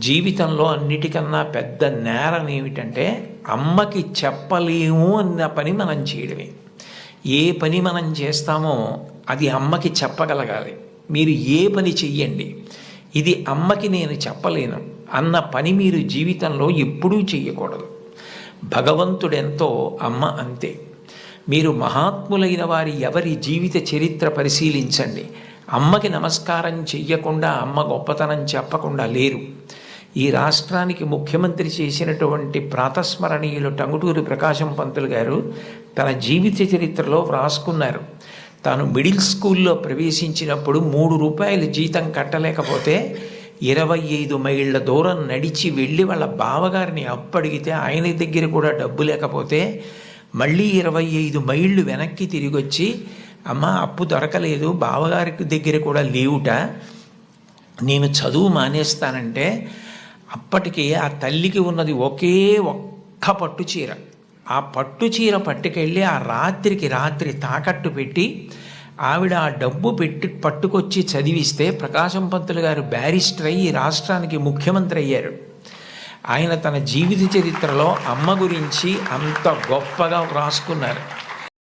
జీవితంలో అన్నిటికన్నా పెద్ద నేరం ఏమిటంటే అమ్మకి చెప్పలేము అన్న పని మనం చేయడమే. ఏ పని మనం చేస్తామో అది అమ్మకి చెప్పగలగాలి. మీరు ఏ పని చెయ్యండి ఇది అమ్మకి నేను చెప్పలేను అన్న పని మీరు జీవితంలో ఎప్పుడూ చెయ్యకూడదు. భగవంతుడెంతో అమ్మ అంతే. మీరు మహాత్ములైన వారి ఎవరి జీవిత చరిత్ర పరిశీలించండి. అమ్మకి నమస్కారం చెయ్యకుండా అమ్మ గొప్పతనం చెప్పకుండా లేరు. ఈ రాష్ట్రానికి ముఖ్యమంత్రి చేసినటువంటి ప్రాతస్మరణీయులు టంగుటూరి ప్రకాశం పంతులు గారు తన జీవిత చరిత్రలో వ్రాసుకున్నారు. తాను మిడిల్ స్కూల్లో ప్రవేశించినప్పుడు మూడు రూపాయలు జీతం కట్టలేకపోతే ఇరవై ఐదు మైళ్ళ దూరం నడిచి వెళ్ళి వాళ్ళ బావగారిని అప్పడిగితే ఆయన దగ్గర కూడా డబ్బు లేకపోతే మళ్ళీ ఇరవై ఐదు మైళ్ళు వెనక్కి తిరిగి వచ్చి అమ్మ అప్పు దొరకలేదు బావగారికి దగ్గర కూడా లేవుట నేను చదువు మానేస్తానంటే అప్పటికి ఆ తల్లికి ఉన్నది ఒకే ఒక్క పట్టు చీర. ఆ పట్టు చీర పట్టుకెళ్ళి ఆ రాత్రికి రాత్రి తాకట్టు పెట్టి ఆవిడ ఆ డబ్బు పెట్టి పట్టుకొచ్చి చదివిస్తే ప్రకాశం పంతులు గారు బ్యారిస్టర్ అయ్యి రాష్ట్రానికి ముఖ్యమంత్రి అయ్యారు. ఆయన తన జీవిత చరిత్రలో అమ్మ గురించి అంత గొప్పగా వ్రాసుకున్నారు.